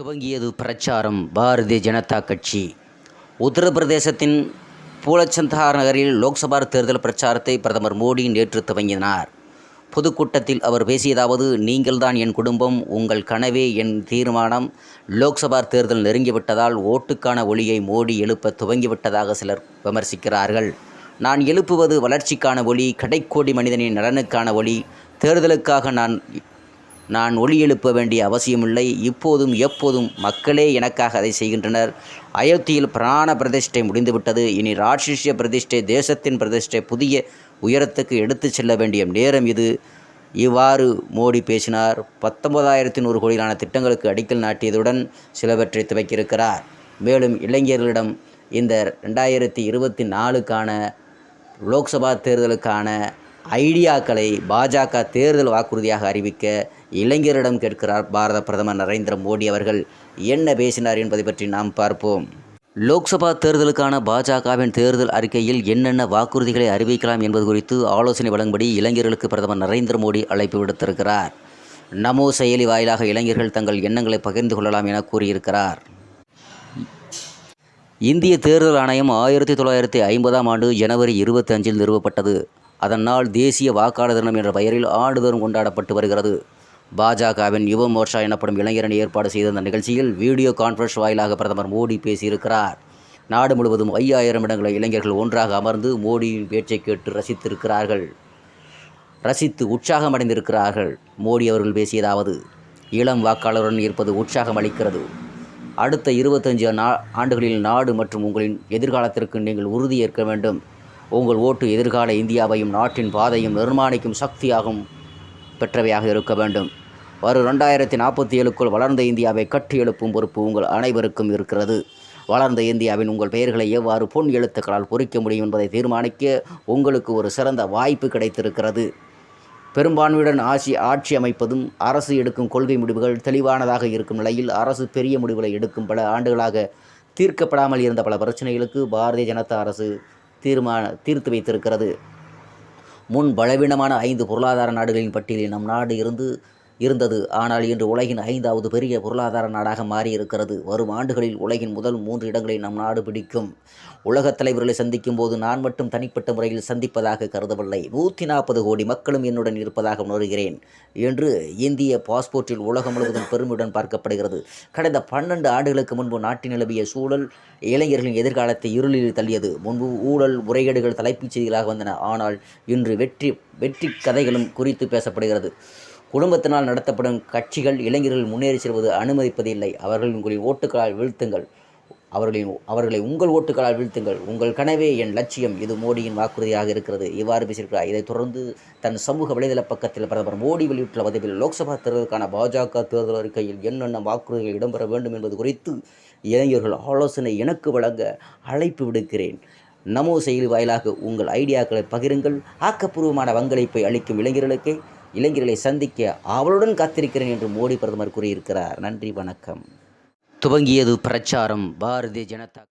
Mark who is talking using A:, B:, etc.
A: துவங்கியது பிரச்சாரம் பாரதிய ஜனதா கட்சி. உத்தரப்பிரதேசத்தின் பூலச்சந்தார் நகரில் லோக்சபா தேர்தல் பிரச்சாரத்தை பிரதமர் மோடி நேற்று துவங்கினார். பொதுக்கூட்டத்தில் அவர் பேசியதாவது நீங்கள்தான் என் குடும்பம் உங்கள் கனவே என் தீர்மானம். லோக்சபா தேர்தல் நெருங்கிவிட்டதால் ஓட்டுக்கான ஒளியை மோடி எழுப்ப துவங்கிவிட்டதாக சிலர் விமர்சிக்கிறார்கள். நான் எழுப்புவது வளர்ச்சிக்கான ஒளி கடைக்கோடி மனிதனின் நலனுக்கான ஒளி. தேர்தலுக்காக நான் நான் ஒளி எழுப்ப வேண்டிய அவசியமில்லை. இப்போதும் எப்போதும் மக்களே எனக்காக அதை செய்கின்றனர். அயோத்தியில் பிராண பிரதிஷ்டை முடிந்துவிட்டது. இனி ராட்சிஷ்ய பிரதிஷ்டை தேசத்தின் பிரதிஷ்டை புதிய உயரத்துக்கு எடுத்துச் செல்ல வேண்டிய நேரம் இது. இவ்வாறு மோடி பேசினார். பத்தொன்பதாயிரத்தி நூறு கோடியிலான திட்டங்களுக்கு அடிக்கல் நாட்டியதுடன் சிலவற்றை துவக்கியிருக்கிறார். மேலும் இளைஞர்களிடம் இந்த ரெண்டாயிரத்தி இருபத்தி நாலுக்கான லோக்சபா தேர்தலுக்கான ஐடியாக்களை பாஜக தேர்தல் வாக்குறுதியாக அறிவிக்க இளைஞரிடம் கேட்கிறார் பாரத பிரதமர் நரேந்திர மோடி அவர்கள். என்ன பேசினார் என்பதை பற்றி நாம் பார்ப்போம். லோக்சபா தேர்தலுக்கான பாஜகவின் தேர்தல் அறிக்கையில் என்னென்ன வாக்குறுதிகளை அறிவிக்கலாம் என்பது குறித்து ஆலோசனை வழங்கும்படி இளைஞர்களுக்கு பிரதமர் நரேந்திர மோடி அழைப்பு விடுத்திருக்கிறார். நமோ செயலி வாயிலாக இளைஞர்கள் தங்கள் எண்ணங்களை பகிர்ந்து கொள்ளலாம் என கூறியிருக்கிறார். இந்திய தேர்தல் ஆணையம் ஆயிரத்தி தொள்ளாயிரத்தி ஐம்பதாம் ஆண்டு ஜனவரி இருபத்தஞ்சில் நிறுவப்பட்டது. அதனால் தேசிய வாக்காளர் தினம் என்ற பெயரில் ஆண்டுதோறும் கொண்டாடப்பட்டு வருகிறது. பாஜகவின் யுவ மோர்ச்சா எனப்படும் இளைஞரணி ஏற்பாடு செய்த இந்த நிகழ்ச்சியில் வீடியோ கான்ஃபரன்ஸ் வாயிலாக பிரதமர் மோடி பேசியிருக்கிறார். நாடு முழுவதும் ஐயாயிரம் இடங்களில் இளைஞர்கள் ஒன்றாக அமர்ந்து மோடியின் பேச்சை கேட்டு ரசித்திருக்கிறார்கள். ரசித்து உற்சாகமடைந்திருக்கிறார்கள். மோடி அவர்கள் பேசியதாவது இளம் வாக்காளருடன் இருப்பது உற்சாகம் அளிக்கிறது. அடுத்த இருபத்தஞ்சு ஆண்டுகளில் நாடு மற்றும் உங்களின் எதிர்காலத்திற்கு நீங்கள் உறுதியேற்க வேண்டும். உங்கள் ஓட்டு எதிர்கால இந்தியாவையும் நாட்டின் பாதையும் நிர்மாணிக்கும் சக்தியாகும் பெற்றவையாக இருக்க வேண்டும். வரும் ரெண்டாயிரத்தி நாற்பத்தி ஏழுக்குள் வளர்ந்த இந்தியாவை கட்டி எழுப்பும் பொறுப்பு உங்கள் அனைவருக்கும் இருக்கிறது. வளர்ந்த இந்தியாவின் உங்கள் பெயர்களை எவ்வாறு பொன் எழுத்துக்களால் பொறிக்க முடியும் என்பதை தீர்மானிக்க உங்களுக்கு ஒரு சிறந்த வாய்ப்பு கிடைத்திருக்கிறது. பெரும்பான்மையுடன் ஆட்சி ஆட்சி அமைப்பதும் அரசு எடுக்கும் கொள்கை முடிவுகள் தெளிவானதாக இருக்கும் நிலையில் அரசு பெரிய முடிவுகளை எடுக்கும் பல ஆண்டுகளாக தீர்க்கப்படாமல் இருந்த பல பிரச்சனைகளுக்கு பாரதிய ஜனதா அரசு தீர்மான தீர்த்து வைத்திருக்கிறது. முன் பலவீனமான ஐந்து பொருளாதார நாடுகளின் பட்டியலில் நம் நாடு இருந்து இருந்தது. ஆனால் இன்று உலகின் ஐந்தாவது பெரிய பொருளாதார நாடாக மாறியிருக்கிறது. வரும் ஆண்டுகளில் உலகின் முதல் மூன்று இடங்களை நம் நாடு பிடிக்கும். உலகத் தலைவர்களை சந்திக்கும் போது நான் மட்டும் தனிப்பட்ட முறையில் சந்திப்பதாக கருதவில்லை. நூற்றி நாற்பது கோடி மக்களும் என்னுடன் இருப்பதாக உணர்கிறேன். என்று இந்திய பாஸ்போர்ட்டில் உலகம் முழுவதும் பெருமையுடன் பார்க்கப்படுகிறது. கடந்த பன்னெண்டு ஆண்டுகளுக்கு முன்பு நாட்டில் நிலவிய சூழல் இளைஞர்களின் எதிர்காலத்தை இருளில் தள்ளியது. முன்பு ஊழல் முறைகேடுகள் தலைப்புச் செய்திகளாக வந்தன. ஆனால் இன்று வெற்றி வெற்றி கதைகளும் குறித்து பேசப்படுகிறது. குடும்பத்தினால் நடத்தப்படும் கட்சிகள் இளைஞர்கள் முன்னேறி செல்வது அனுமதிப்பதில்லை. அவர்கள் உங்களின் ஓட்டுகளால் வீழ்த்துங்கள். அவர்களின் அவர்களை உங்கள் ஓட்டுகளால் வீழ்த்துங்கள். உங்கள் கனவே என் லட்சியம். இது மோடியின் வாக்குறுதியாக இருக்கிறது. இவ்வாறு பேசியிருக்கிறார். இதைத் தொடர்ந்து தன் சமூக வலைதள பக்கத்தில் பிரதமர் மோடி வெளியிட்டுள்ள பதிவில் லோக்சபா தேர்தலுக்கான பாஜக தேர்தல் அறிக்கையில் என்னென்ன வாக்குறுதிகள் இடம்பெற வேண்டும் என்பது குறித்து இளைஞர்கள் ஆலோசனை எனக்கு வழங்க அழைப்பு விடுக்கிறேன். நமோ செயலி வாயிலாக உங்கள் ஐடியாக்களை பகிருங்கள். ஆக்கப்பூர்வமான பங்களிப்பை அளிக்கும் இளைஞர்களுக்கே இளைஞர்களை சந்திக்க அவளுடன் காத்திருக்கிறேன் என்று மோடி பிரதமர் கூறியிருக்கிறார். நன்றி வணக்கம். துவங்கியது பிரச்சாரம். பாரதிய ஜனதா